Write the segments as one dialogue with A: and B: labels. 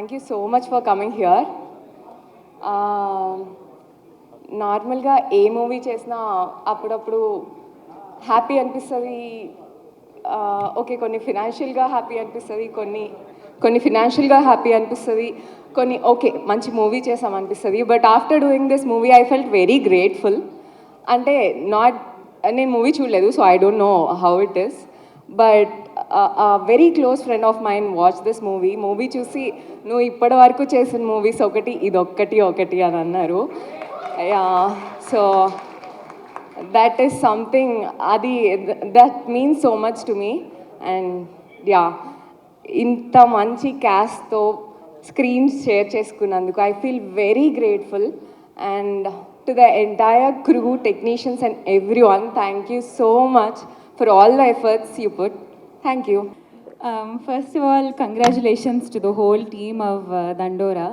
A: Thank you so much for coming here నార్మల్గా ఏ movie చేసినా అప్పుడప్పుడు హ్యాపీ అనిపిస్తుంది. ఓకే uh, కొన్ని ఫినాన్షియల్గా హ్యాపీ అనిపిస్తుంది కొన్ని కొన్ని ఫినాన్షియల్గా హ్యాపీ అనిపిస్తుంది కొన్ని ఓకే మంచి మూవీ చేసాం అనిపిస్తుంది. But after doing this movie I felt very grateful అంటే నాట్ నేను మూవీ చూడలేదు so I don't know how it is but very close friend of mind watch this movie movie చూసి నువ్వు ఇప్పటి వరకు చేసిన మూవీస్ ఒకటి ఇదొక్కటి ఒకటి అని అన్నారు. సో దట్ ఈస్ సంథింగ్ అది that means so much to me and yeah ఇంత మంచి క్యాస్ట్తో స్క్రీన్స్ షేర్ చేసుకున్నందుకు I feel very grateful and to the entire crew technicians and everyone thank you so much for all the efforts you put thank you
B: Um, first of all, congratulations to the whole team of uh, Dandora.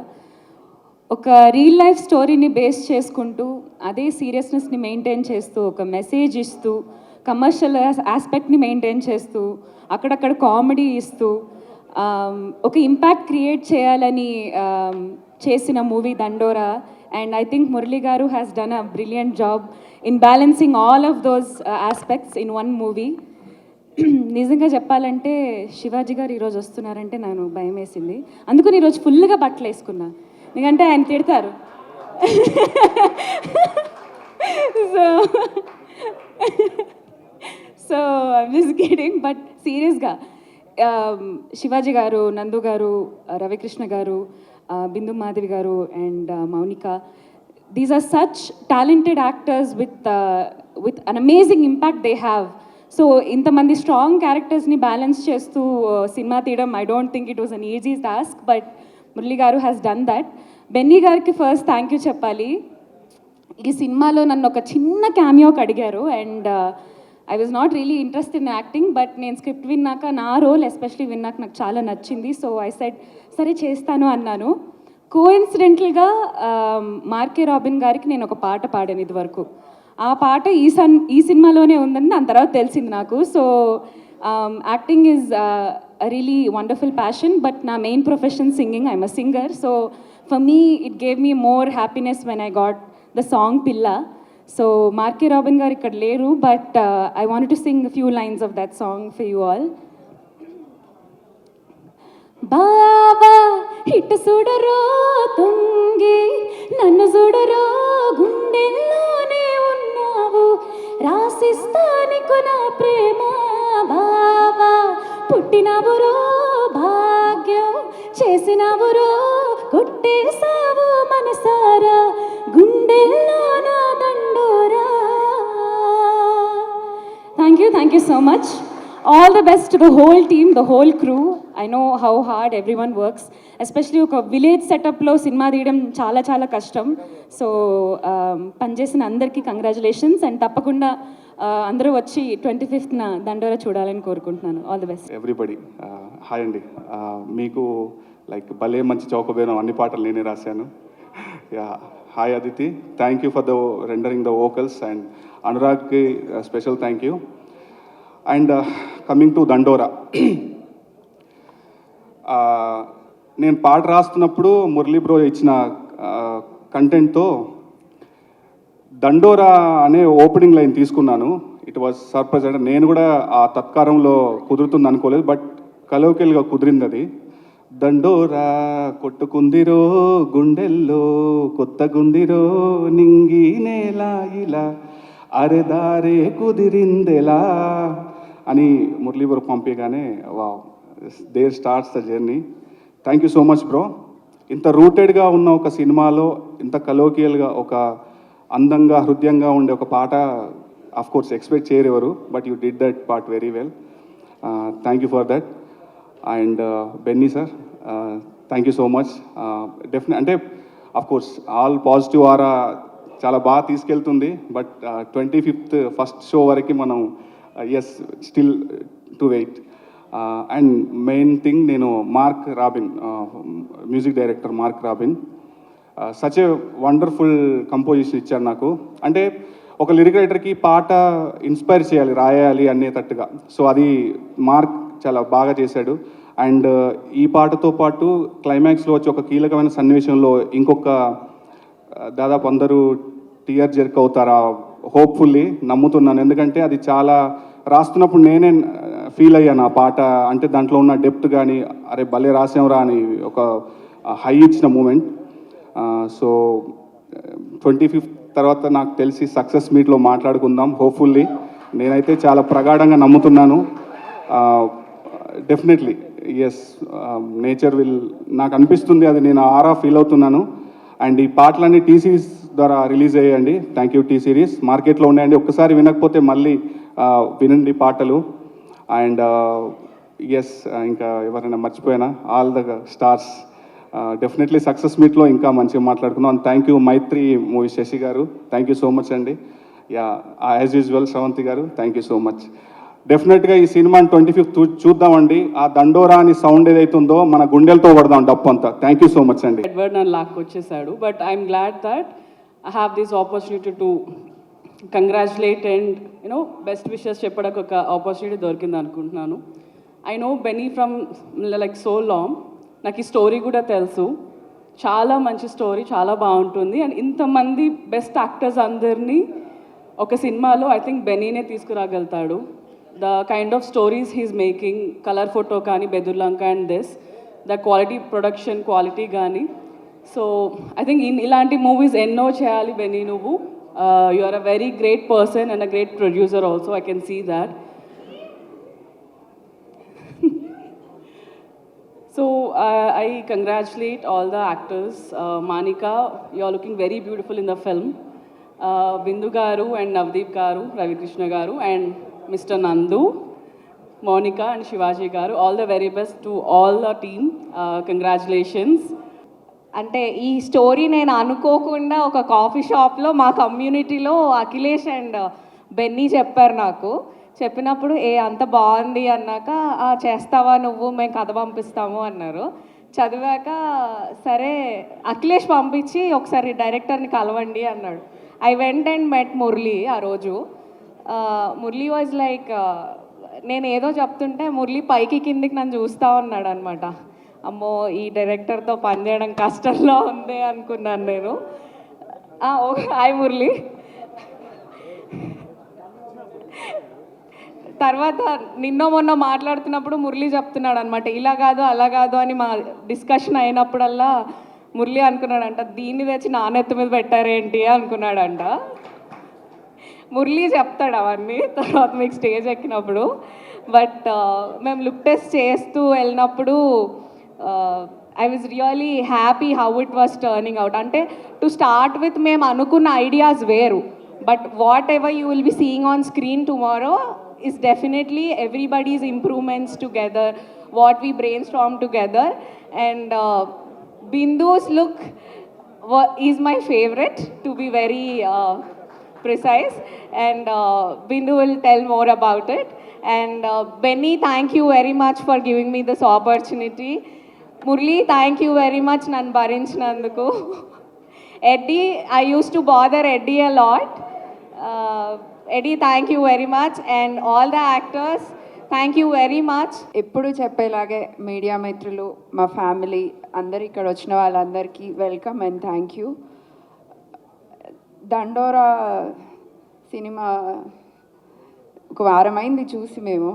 B: ఒక real life స్టోరీని base చేసుకుంటూ అదే సీరియస్నెస్ని maintain చేస్తూ ఒక message ఇస్తూ commercial ఆస్పెక్ట్ని maintain చేస్తూ అక్కడక్కడ comedy ఇస్తూ um, ఒక ఇంపాక్ట్ క్రియేట్ చేయాలని um, చేసిన movie Dandora and I think Murali garu has done a brilliant job in balancing all of those aspects in one movie నిజంగా చెప్పాలంటే శివాజీ గారు ఈరోజు వస్తున్నారంటే నాకు భయం వేసింది అందుకని ఈరోజు ఫుల్గా బట్టలు వేసుకున్నా. ఎందుకంటే ఆయన తిడతారు. So so I'm just kidding but సీరియస్గా శివాజీ గారు నందు గారు Ravikrishna garu Bindu Madhavi garu and Mounika these are such talented actors with with an amazing impact they have so ఇంతమంది స్ట్రాంగ్ క్యారెక్టర్స్ని బ్యాలెన్స్ చేస్తూ సినిమా తీయడం I don't think it was an easy task but Murali garu has done that Benny గారికి first thank you చెప్పాలి. ఈ సినిమాలో నన్ను ఒక చిన్న క్యామియోకి అడిగారు and I was not really interest in acting but నేను స్క్రిప్ట్ విన్నాక నా రోల్ ఎస్పెషలీ విన్నాక నాకు చాలా నచ్చింది. సో ఐ సెట్ సరే చేస్తాను అన్నాను. కోఇన్సిడెంటల్గా మార్కే రాబిన్ గారికి నేను ఒక పాట పాడాను ఇదివరకు. ఆ పాట ఈ సన్ ఈ సినిమాలోనే ఉందని దాని తర్వాత తెలిసింది నాకు. So acting is really wonderful passion but నా main profession singing I'm a singer so for me it gave me more happiness when I got the song పిల్ల so Mark K Robin garu ఇక్కడ లేరు but I want to sing few lines of that song for you all బాబా హిట్ చూడరో తుంగి నన్ను చూడరో రాసిస్తానికు నా ప్రేమ బాబా పుట్టినవురో భాగ్యం చేసినవురో కొట్టేసావు మనసారా. గుండెల్లో నా దండోరా. Thank you thank you so much all the best to the whole team the whole crew I know how hard everyone works especially ఒక విలేజ్ సెటప్లో సినిమా తీయడం చాలా చాలా కష్టం. సో um, పనిచేసిన అందరికీ కంగ్రాచులేషన్స్ అండ్ తప్పకుండా uh, అందరూ వచ్చి ట్వంటీ ఫిఫ్త్న దండోరా చూడాలని కోరుకుంటున్నాను. All the best
C: everybody hi అండి. Uh, మీకు లైక్ భలే మంచి చౌకబేనం అన్ని పాటలు నేనే రాశాను. Yeah hi Aditi thank you for the rendering the vocals and అనురాగ్కి special thank you and coming to Dandora నేను పాట రాస్తున్నప్పుడు మురళీ బ్రో ఇచ్చిన కంటెంట్తో దండోరా అనే ఓపెనింగ్ లైన్ తీసుకున్నాను. ఇట్ వాజ్ సర్ప్రైజ్ అంటే నేను కూడా ఆ తత్కారంలో కుదురుతుంది అనుకోలేదు బట్ కలోకెల్గా కుదిరింది అది. దండోరా కొట్టుకుందిరో గుండెల్లో కొత్త గుందిరో నింగి నేల ఇలా అరెదారే కుదిరిందెలా అని మురళీబరు పంపించగానే వా there starts the journey. Thank you so much bro ఇంత రూటెడ్గా ఉన్న ఒక సినిమాలో ఇంత కలోకియల్గా ఒక అందంగా హృదయంగా ఉండే ఒక పాట of course expect చేయరెవరు but you did that part very well thank you for that and Benny sir thank you so much definite అంటే of course all positive aura చాలా బాగా తీసుకెళ్తుంది but twenty fifth first show వరకు మనం is still to wait and main thing నేను Mark Robin music director Mark Robin such a wonderful composition ఇచ్చాడు నాకు. అంటే ఒక లిరిక్ రైటర్కి పాట ఇన్స్పైర్ చేయాలి రాయాలి అనేటట్టుగా. సో అది మార్క్ చాలా బాగా చేశాడు. అండ్ ఈ పాటతో పాటు క్లైమాక్స్లో వచ్చి ఒక కీలకమైన సన్నివేశంలో ఇంకొక దాదాపు అందరూ టీఆర్ జెర్క్ అవుతారా? హోప్ఫుల్లీ నమ్ముతున్నాను. ఎందుకంటే అది చాలా రాస్తున్నప్పుడు నేనే ఫీల్ అయ్యాను. ఆ పాట అంటే దాంట్లో ఉన్న డెప్త్ కానీ అరే భలే రాసాంరా అని ఒక హై ఇచ్చిన మూమెంట్ సో ట్వంటీ ఫిఫ్త్ తర్వాత నాకు తెలిసి సక్సెస్ మీట్లో మాట్లాడుకుందాం హోప్ఫుల్లీ నేనైతే చాలా ప్రగాఢంగా నమ్ముతున్నాను. డెఫినెట్లీ ఎస్ నేచర్ విల్ నాకు అనిపిస్తుంది అది నేను ఆరా ఫీల్ అవుతున్నాను. అండ్ ఈ పాటలన్నీ టీసీస్ ద్వారా రిలీజ్ అయ్యండి థ్యాంక్ యూ టీ సిరీస్ మార్కెట్లో ఉన్నాయండి. ఒక్కసారి వినకపోతే మళ్ళీ వినండి పాటలు. అండ్ ఎస్ ఇంకా ఎవరైనా మర్చిపోయినా all the stars definitely success మీట్లో ఇంకా మంచిగా మాట్లాడుకుందాం. And thank you Mythri movie Sasi garu. Thank you so much అండి. Yeah as usual Sravanthi garu thank you so much డెఫినెట్గా ఈ సినిమాని ట్వంటీ ఫిఫ్త్ చూద్దామండి. ఆ దండోరా అని సౌండ్ ఏదైతుందో మన గుండెలతో పడదాం డప్పు అంతా. థ్యాంక్ యూ సో మచ్ అండి.
D: ఎడ్వర్డ్ నన్ను లాక్కొచ్చేసాడు. But I'm glad that have this opportunity to congratulate and you know best wishes చెప్పడానికి ఒక ఆపర్చునిటీ దొరికింది అనుకుంటున్నాను. I know Benny from like so long నాకు ఈ స్టోరీ కూడా తెలుసు. చాలా మంచి స్టోరీ చాలా బాగుంటుంది. అండ్ ఇంతమంది బెస్ట్ యాక్టర్స్ అందరినీ ఒక సినిమాలో ఐ థింక్ బెనీనే తీసుకురాగలుగుతాడు. The kind of stories he's making colour photo కానీ Bedurulanka and this the quality production quality కానీ సో ఐ థింక్ ఇలాంటి మూవీస్ ఎన్నో చేయాలి బెనీ నువ్వు you are a very great person and a great producer also I can see that So uh, I congratulate all the actors. Uh, Manika, you are looking very beautiful in the film. Uh, Bindu Garu and Navdeep Garu, Ravi Krishna Garu, and Mr. Nandu, Monica and Shivaji Garu. All the very best to all the team. Uh, congratulations.
E: అంటే ఈ story నేను అనుకోకుండా ఒక coffee షాప్లో మా కమ్యూనిటీలో Akhilesh and Benny చెప్పారు నాకు. చెప్పినప్పుడు ఏ అంత బాగుంది అన్నాక "ఆ, చేస్తావా నువ్వు? మేము కథ పంపిస్తాము అన్నారు. చదివాక సరే అఖిలేష్ పంపించి ఒకసారి డైరెక్టర్ని కలవండి అన్నాడు. I went and met Murali ఆ రోజు. మురళి వాజ్ లైక్ నేను ఏదో చెప్తుంటే మురళి పైకి కిందికి నన్ను చూస్తూ ఉన్నాడు అనమాట అమ్మో ఈ డైరెక్టర్తో పనిచేయడం కష్టంలో ఉంది అనుకున్నాను నేను. Oh hi Murali. తర్వాత నిన్న మొన్న మాట్లాడుతున్నప్పుడు మురళి చెప్తున్నాడు అనమాట ఇలా కాదు అలా కాదు అని మా డిస్కషన్ అయినప్పుడల్లా మురళి అనుకున్నాడంట దీన్ని తెచ్చి నాణ్యత మీద పెట్టారేంటి అనుకున్నాడంట. మురళి చెప్తాడు అవన్నీ తర్వాత మీకు స్టేజ్ ఎక్కినప్పుడు. బట్ మేము లుక్ టెస్ట్ చేస్తూ వెళ్ళినప్పుడు I was really happy how it was turning out అంటే టు స్టార్ట్ విత్ మేము అనుకున్న ఐడియాస్ వేరు but whatever you will be seeing on screen tomorrow is definitely everybody's improvements together, what we brainstorm together. And uh, Bindu's look wa- is my favorite, to be very uh, precise. And uh, Bindu will tell more about it. And uh, Benny, thank you very much for giving me this opportunity. Murali thank you very much నన్ను భరించినందుకు. Eddie I use to bother Eddie a lot Eddie thank you very much and all the actors thank you very much
F: ఎప్పుడు చెప్పేలాగే media మిత్రులు మా family అందరు ఇక్కడ వచ్చిన వాళ్ళందరికీ welcome and thank you Dandora cinema ఒక వారమైంది చూసి మేము.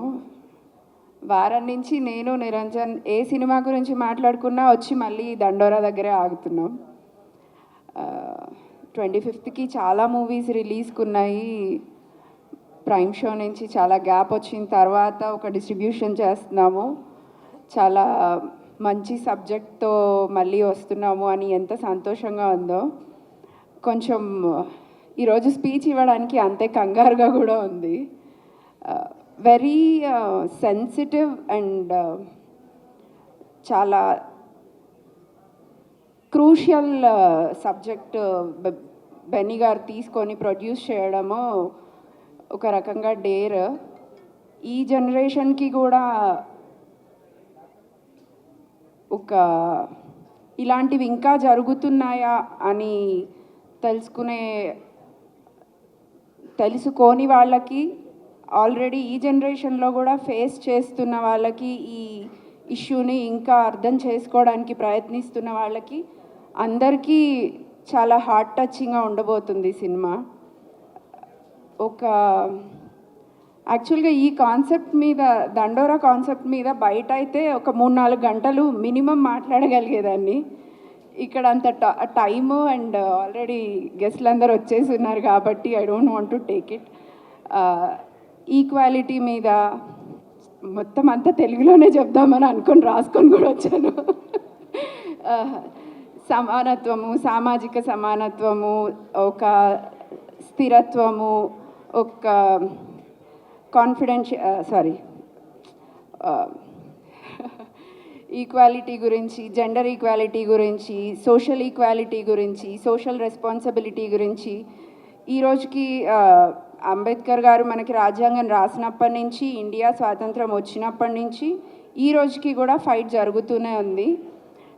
F: వారం నుంచి నేను నిరంజన్ ఏ సినిమా గురించి మాట్లాడుకున్నా వచ్చి మళ్ళీ దండోరా దగ్గరే ఆగుతున్నాం. ట్వంటీ ఫిఫ్త్కి చాలా మూవీస్ రిలీజ్కి ఉన్నాయి ప్రైమ్ షో నుంచి చాలా గ్యాప్ వచ్చిన తర్వాత ఒక డిస్ట్రిబ్యూషన్ చేస్తున్నాము. చాలా మంచి సబ్జెక్ట్తో మళ్ళీ వస్తున్నాము అని ఎంత సంతోషంగా ఉందో. కొంచెం ఈరోజు స్పీచ్ ఇవ్వడానికి అంతే కంగారుగా కూడా ఉంది. వెరీ సెన్సిటివ్ అండ్ చాలా క్రూషియల్ సబ్జెక్ట్ బెన్నీ గారు తీసుకొని ప్రొడ్యూస్ చేయడము ఒక రకంగా డేర్ ఈ జనరేషన్కి కూడా ఒక ఇలాంటివి ఇంకా జరుగుతున్నాయా అని తెలుసుకునే తెలుసుకోని వాళ్ళకి ఆల్రెడీ ఈ జనరేషన్లో కూడా ఫేస్ చేస్తున్న వాళ్ళకి ఈ ఇష్యూని ఇంకా అర్థం చేసుకోవడానికి ప్రయత్నిస్తున్న వాళ్ళకి అందరికీ చాలా హార్ట్ టచింగ్గా ఉండబోతుంది సినిమా. ఒక యాక్చువల్గా ఈ కాన్సెప్ట్ మీద దండోరా కాన్సెప్ట్ మీద బయట అయితే ఒక మూడు నాలుగు గంటలు మినిమం మాట్లాడగలిగేదాన్ని. ఇక్కడ అంత టైము అండ్ ఆల్రెడీ గెస్ట్లు అందరు వచ్చేసి ఉన్నారు కాబట్టి I don't want to take it. Equality మీద మొత్తం అంతా తెలుగులోనే చెప్దామని అనుకొని రాసుకొని కూడా వచ్చాను. సమానత్వము సామాజిక సమానత్వము ఒక స్థిరత్వము ఒక కాన్ఫిడెన్షియ సారీ ఈక్వాలిటీ గురించి జెండర్ ఈక్వాలిటీ గురించి సోషల్ ఈక్వాలిటీ గురించి సోషల్ రెస్పాన్సిబిలిటీ గురించి ఈ రోజుకి అంబేద్కర్ గారు మనకి రాజ్యాంగం రాసినప్పటి నుంచి ఇండియా స్వాతంత్రం వచ్చినప్పటి నుంచి ఈ రోజుకి కూడా ఫైట్ జరుగుతూనే ఉంది.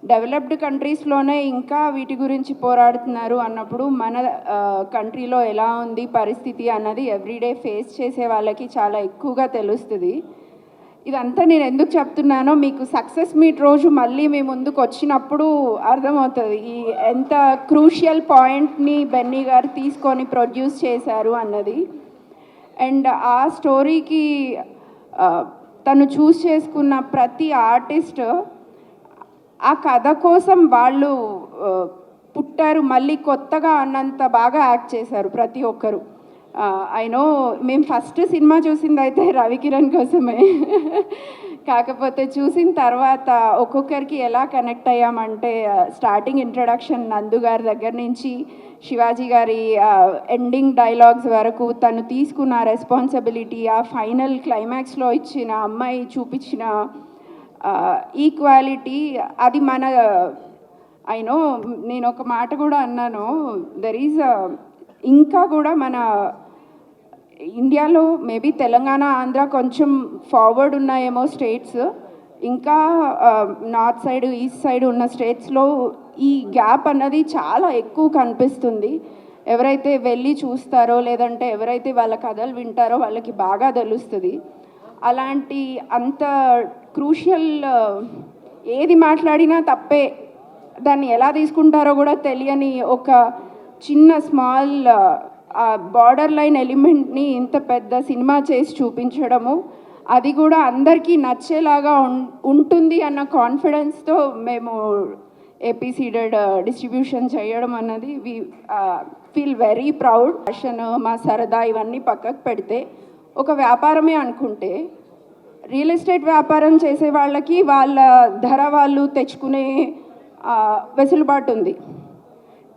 F: డెవలప్డ్ కంట్రీస్లోనే ఇంకా వీటి గురించి పోరాడుతున్నారు అన్నప్పుడు మన కంట్రీలో ఎలా ఉంది పరిస్థితి అన్నది ఎవ్రీడే ఫేస్ చేసే వాళ్ళకి చాలా ఎక్కువగా తెలుస్తుంది. ఇదంతా నేను ఎందుకు చెప్తున్నానో మీకు సక్సెస్ మీట్ రోజు మళ్ళీ మీ ముందుకు వచ్చినప్పుడు అర్థమవుతుంది. ఈ ఎంత క్రూషియల్ పాయింట్ని బెన్నీ గారు తీసుకొని ప్రొడ్యూస్ చేశారు అన్నది. అండ్ ఆ స్టోరీకి తను చూస్ చేసుకున్న ప్రతి ఆర్టిస్ట్ ఆ కథ కోసం వాళ్ళు పుట్టారు. మళ్ళీ కొత్తగా అన్నంత బాగా యాక్ట్ చేశారు ప్రతి ఒక్కరు. ఐ నో మేము ఫస్ట్ సినిమా చూసింది అయితే రవికిరణ్ కోసమే. కాకపోతే చూసిన తర్వాత ఒక్కొక్కరికి ఎలా కనెక్ట్ అయ్యామంటే స్టార్టింగ్ ఇంట్రడక్షన్ నందు గారి దగ్గర నుంచి శివాజీ గారి ఎండింగ్ డైలాగ్స్ వరకు తను తీసుకున్న రెస్పాన్సిబిలిటీ ఆ ఫైనల్ క్లైమాక్స్లో ఇచ్చిన అమ్మాయి చూపించిన ఈక్వాలిటీ అది మన ఐనో నేను ఒక మాట కూడా అన్నాను దెర్ ఈజ్ ఇంకా కూడా మన ఇండియాలో మేబీ తెలంగాణ ఆంధ్ర కొంచెం ఫార్వర్డ్ ఉన్నాయేమో స్టేట్స్ ఇంకా నార్త్ సైడ్ ఈస్ట్ సైడ్ ఉన్న స్టేట్స్లో ఈ గ్యాప్ అన్నది చాలా ఎక్కువ కనిపిస్తుంది. ఎవరైతే వెళ్ళి చూస్తారో లేదంటే ఎవరైతే వాళ్ళ కథలు వింటారో వాళ్ళకి బాగా తెలుస్తుంది. అలాంటి అంత క్రూషియల్ ఏది మాట్లాడినా తప్పే. దాన్ని ఎలా తీసుకుంటారో కూడా తెలియని ఒక చిన్న స్మాల్ ఆ బార్డర్ లైన్ ఎలిమెంట్ని ఇంత పెద్ద సినిమా చేసి చూపించడము అది కూడా అందరికీ నచ్చేలాగా ఉం- ఉంటుంది అన్న కాన్ఫిడెన్స్తో మేము ఏపీ సీడెడ్ డిస్ట్రిబ్యూషన్ చేయడం అన్నది we feel very proud fashion మా సరదా ఇవన్నీ పక్కకు పెడితే ఒక వ్యాపారమే అనుకుంటే రియల్ ఎస్టేట్ వ్యాపారం చేసే వాళ్ళకి వాళ్ళ ధర వాళ్ళు తెచ్చుకునే వెసులుబాటు ఉంది.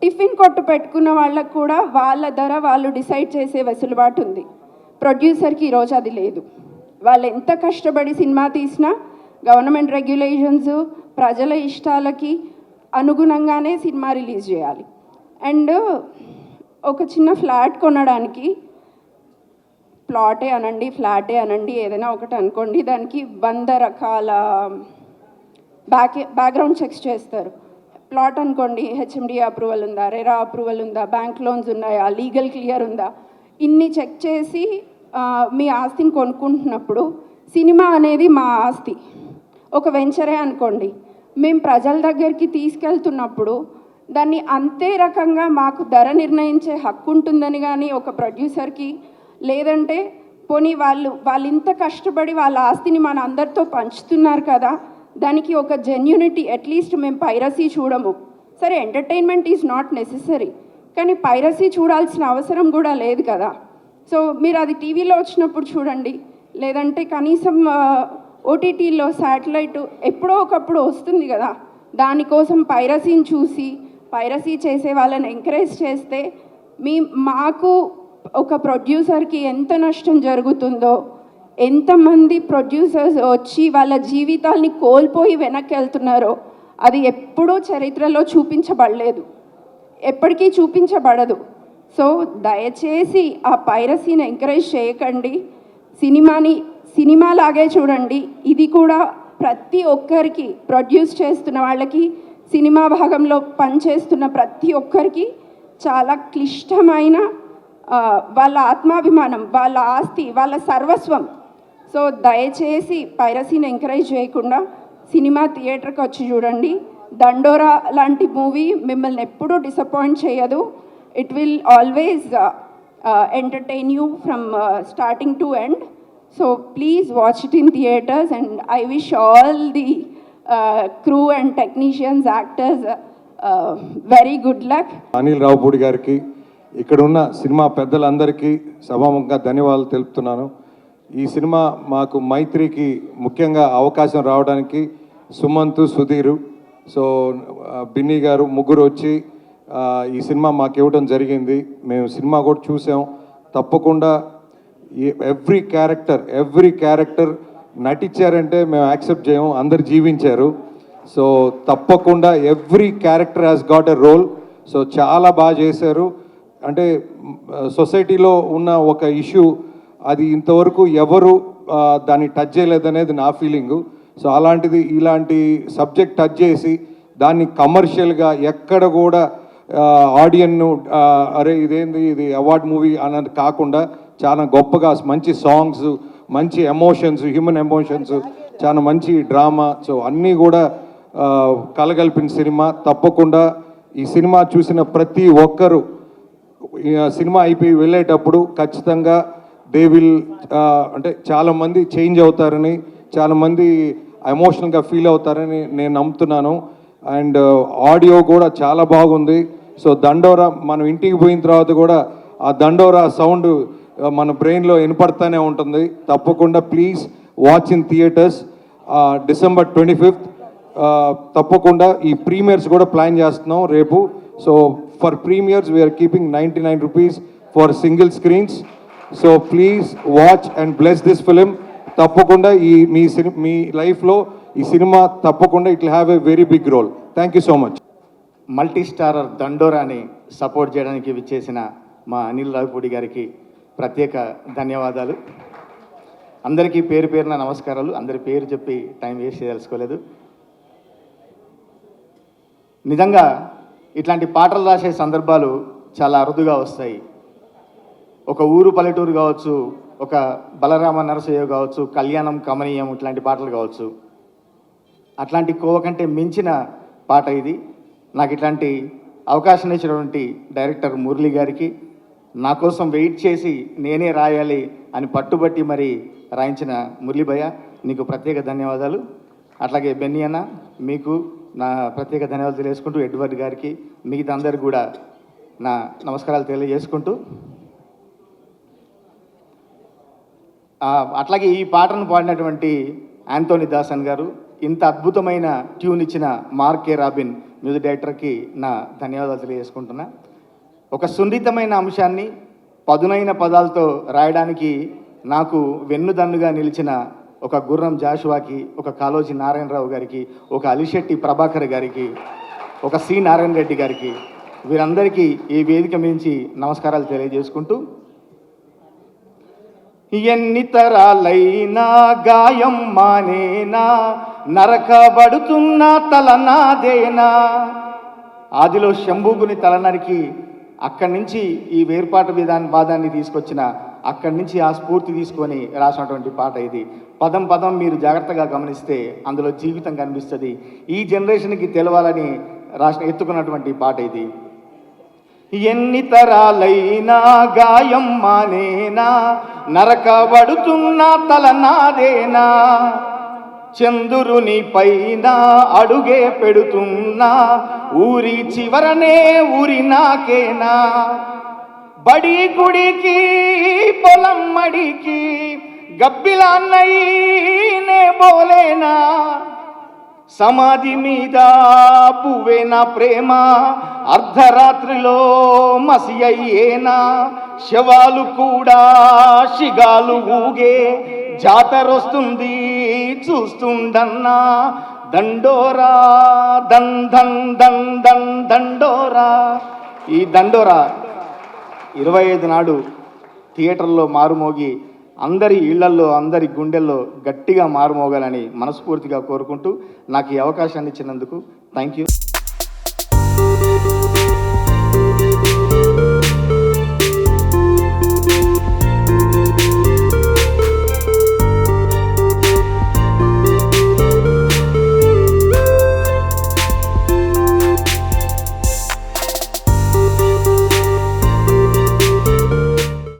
F: టిఫిన్ కొట్టు పెట్టుకున్న వాళ్ళకు కూడా వాళ్ళ ధర వాళ్ళు డిసైడ్ చేసే వెసులుబాటు ఉంది. ప్రొడ్యూసర్కి ఈరోజు అది లేదు. వాళ్ళు ఎంత కష్టపడి సినిమా తీసినా గవర్నమెంట్ రెగ్యులేషన్స్ ప్రజల ఇష్టాలకి అనుగుణంగానే సినిమా రిలీజ్ చేయాలి. అండ్ ఒక చిన్న ఫ్లాట్ కొనడానికి ప్లాటే అనండి ఫ్లాటే అనండి ఏదైనా ఒకటి అనుకోండి దానికి వంద రకాల బ్యాక్ బ్యాక్గ్రౌండ్ చెక్స్ చేస్తారు. ప్లాట్ అనుకోండి హెచ్ఎండి అప్రూవల్ ఉందా రెరా అప్రూవల్ ఉందా బ్యాంక్ లోన్స్ ఉన్నాయా లీగల్ క్లియర్ ఉందా ఇన్ని చెక్ చేసి మీ ఆస్తిని కొనుక్కుంటున్నప్పుడు సినిమా అనేది మా ఆస్తి. ఒక వెంచరే అనుకోండి మేము ప్రజల దగ్గరికి తీసుకెళ్తున్నప్పుడు దాన్ని అంతే రకంగా మాకు ధర నిర్ణయించే హక్కు ఉంటుందని కానీ ఒక ప్రొడ్యూసర్కి లేదంటే పోనీ వాళ్ళు వాళ్ళు ఇంత కష్టపడి వాళ్ళ ఆస్తిని మన అందరితో పంచుతున్నారు కదా దానికి ఒక జెన్యునిటీ అట్లీస్ట్ మేము పైరసీ చూడము. సరే ఎంటర్టైన్మెంట్ ఈజ్ నాట్ నెసెసరీ కానీ పైరసీ చూడాల్సిన అవసరం కూడా లేదు కదా. సో మీరు అది టీవీలో వచ్చినప్పుడు చూడండి లేదంటే కనీసం ఓటీటీలో శాటిలైట్ ఎప్పుడో ఒకప్పుడు వస్తుంది కదా. దానికోసం పైరసీని చూసి పైరసీ చేసే వాళ్ళని ఎంకరేజ్ చేస్తే మీ మాకు ఒక ప్రొడ్యూసర్కి ఎంత నష్టం జరుగుతుందో ఎంతమంది ప్రొడ్యూసర్స్ వచ్చి వాళ్ళ జీవితాల్ని కోల్పోయి వెనక్కి వెళ్తున్నారో అది ఎప్పుడూ చరిత్రలో చూపించబడలేదు. ఎప్పటికీ చూపించబడదు. సో దయచేసి ఆ పైరసీని ఎంకరేజ్ చేయకండి. సినిమాని సినిమాలాగే చూడండి. ఇది కూడా ప్రతి ఒక్కరికి ప్రొడ్యూస్ చేస్తున్న వాళ్ళకి సినిమా భాగంలో పనిచేస్తున్న ప్రతి ఒక్కరికి చాలా క్లిష్టమైన వాళ్ళ ఆత్మాభిమానం వాళ్ళ ఆస్తి వాళ్ళ సర్వస్వం సో దయచేసి పైరసీని ఎంకరేజ్ చేయకుండా సినిమా థియేటర్కి వచ్చి చూడండి. దండోరా లాంటి మూవీ మిమ్మల్ని ఎప్పుడూ డిసప్పాయింట్ చేయదు. It will always entertain you from starting to end so please watch it in theatres and I wish all the crew and technicians actors very good luck
G: Anil Ravipudi గారికి ఇక్కడ ఉన్న cinema పెద్దలందరికీ సభాముఖంగా ధన్యవాదాలు తెలుపుతున్నాను. ఈ cinema మాకు మైత్రికి ముఖ్యంగా అవకాశం రావడానికి సుమంత్ సుధీరు సో బిన్నీ గారు ముగ్గురు వచ్చి ఈ సినిమా మాకు ఇవ్వడం జరిగింది. మేము సినిమా కూడా చూసాం. తప్పకుండా ఎవ్రీ క్యారెక్టర్ ఎవ్రీ క్యారెక్టర్ నటించారంటే మేము యాక్సెప్ట్ చేయము. అందరు జీవించారు. సో తప్పకుండా every character has got a role. So చాలా బాగా చేశారు. అంటే సొసైటీలో ఉన్న ఒక ఇష్యూ అది ఇంతవరకు ఎవరు దాన్ని టచ్ చేయలేదనేది నా ఫీలింగు సో అలాంటిది ఇలాంటి సబ్జెక్ట్ టచ్ చేసి దాన్ని కమర్షియల్గా ఎక్కడ కూడా ఆడియన్ను అరే ఇదేంది ఇది అవార్డ్ మూవీ అన్నది కాకుండా చాలా గొప్పగా మంచి సాంగ్స్ మంచి ఎమోషన్స్ హ్యూమన్ ఎమోషన్స్ చాలా మంచి డ్రామా సో అన్నీ కూడా కలగలిపిన సినిమా. తప్పకుండా ఈ సినిమా చూసిన ప్రతి ఒక్కరూ సినిమా అయిపోయి వెళ్ళేటప్పుడు ఖచ్చితంగా దే విల్ uh, అంటే చాలామంది చేంజ్ అవుతారని చాలామంది ఎమోషనల్గా ఫీల్ అవుతారని నేను నమ్ముతున్నాను. అండ్ ఆడియో uh, కూడా చాలా బాగుంది. సో దండోరా మనం ఇంటికి పోయిన తర్వాత కూడా ఆ దండోరా సౌండ్ uh, మన బ్రెయిన్లో వినపడతానే ఉంటుంది. తప్పకుండా please watch in theatres December twenty fifth తప్పకుండా ఈ ప్రీమియర్స్ కూడా ప్లాన్ చేస్తున్నాం రేపు. So for premieres we're keeping ninety nine rupees for single screens so please watch and bless this film తప్పకుండా ఈ మీ సిని మీ లైఫ్లో ఈ సినిమా తప్పకుండా it have a very big role thank you so much
H: multi starrer దండోరాని support చేయడానికి విచ్చేసిన మా అనిల్ రావిపూడి గారికి ప్రత్యేక ధన్యవాదాలు. అందరికీ పేరు పేరున నమస్కారాలు. అందరి పేరు చెప్పి టైం వేస్ట్ చేయదలుచుకోలేదు. నిజంగా ఇట్లాంటి పాటలు రాసే సందర్భాలు చాలా అరుదుగా వస్తాయి. ఒక ఊరు పల్లెటూరు కావచ్చు ఒక బలరామ నరసయ్య కావచ్చు కళ్యాణం కమనీయం ఇట్లాంటి పాటలు కావచ్చు. అట్లాంటి కోవ కంటే మించిన పాట ఇది. నాకు ఇట్లాంటి అవకాశం ఇచ్చినటువంటి డైరెక్టర్ మురళి గారికి నా కోసం వెయిట్ చేసి నేనే రాయాలి అని పట్టుబట్టి మరి రాయించిన మురళిభయ్య నీకు ప్రత్యేక ధన్యవాదాలు. అట్లాగే బెన్నీ అన్న మీకు నా ప్రత్యేక ధన్యవాదాలు తెలియజేసుకుంటూ ఎడ్వర్డ్ గారికి మిగతా అందరికి కూడా నా నమస్కారాలు తెలియజేసుకుంటూ ఆ, అట్లాగే ఈ పాటను పాడినటువంటి యాంటోనీ దాసన్ గారు ఇంత అద్భుతమైన ట్యూన్ ఇచ్చిన మార్కే రాబిన్ మ్యూజిక్ డైరెక్టర్కి నా ధన్యవాదాలు తెలియజేసుకుంటున్నా. ఒక సున్నితమైన అంశాన్ని పదునైన పదాలతో రాయడానికి నాకు వెన్నుదన్నుగా నిలిచిన ఒక గుర్రం జాషువాకి ఒక కాలోజీ నారాయణరావు గారికి ఒక అలిశెట్టి ప్రభాకర్ గారికి ఒక సి నారాయణ రెడ్డి గారికి వీరందరికీ ఈ వేదిక మించి నమస్కారాలు తెలియజేసుకుంటూ ఎన్ని తరాలైనా గాయం మానేనా నరకబడుతున్న తలనాదేనా ఆదిలో శంభుగుని తల నరికి అక్కడి నుంచి ఈ వేర్పాటు విధాన వాదాన్ని తీసుకొచ్చిన అక్కడి నుంచి ఆ స్ఫూర్తి తీసుకొని రాసినటువంటి పాట ఇది. పదం పదం మీరు జాగ్రత్తగా గమనిస్తే అందులో జీవితం కనిపిస్తుంది. ఈ జనరేషన్కి తెలవాలని రాసిన ఎత్తుకున్నటువంటి పాట ఇది. ఎన్ని తరాలైనా గాయం మానేనా నరకబడుతున్న తల నాదేనా? చంద్రుని పైన అడుగే పెడుతున్నా? ఊరి చివరనే ఊరి నాకేనా? బడి గుడికి పొలం మడికి గబ్బిలాన్నయ్యనే బోలేనా? సమాధి మీద పువ్వేన ప్రేమ అర్ధరాత్రిలో మసి అయ్యేనా శవాలు కూడా శిగాలు ఊగే జాతరొస్తుంది చూస్తుండన్నా దండోరా దన్ దన్ దన్ దన్ దండోరా. ఈ దండోరా ఇరవై ఐదు నాడు థియేటర్లో మారుమోగి అందరి ఇళ్ళల్లో అందరి గుండెల్లో గట్టిగా మారుమోగాలని మనస్ఫూర్తిగా కోరుకుంటూ నాకు ఈ అవకాశాన్ని ఇచ్చినందుకు థ్యాంక్ యూ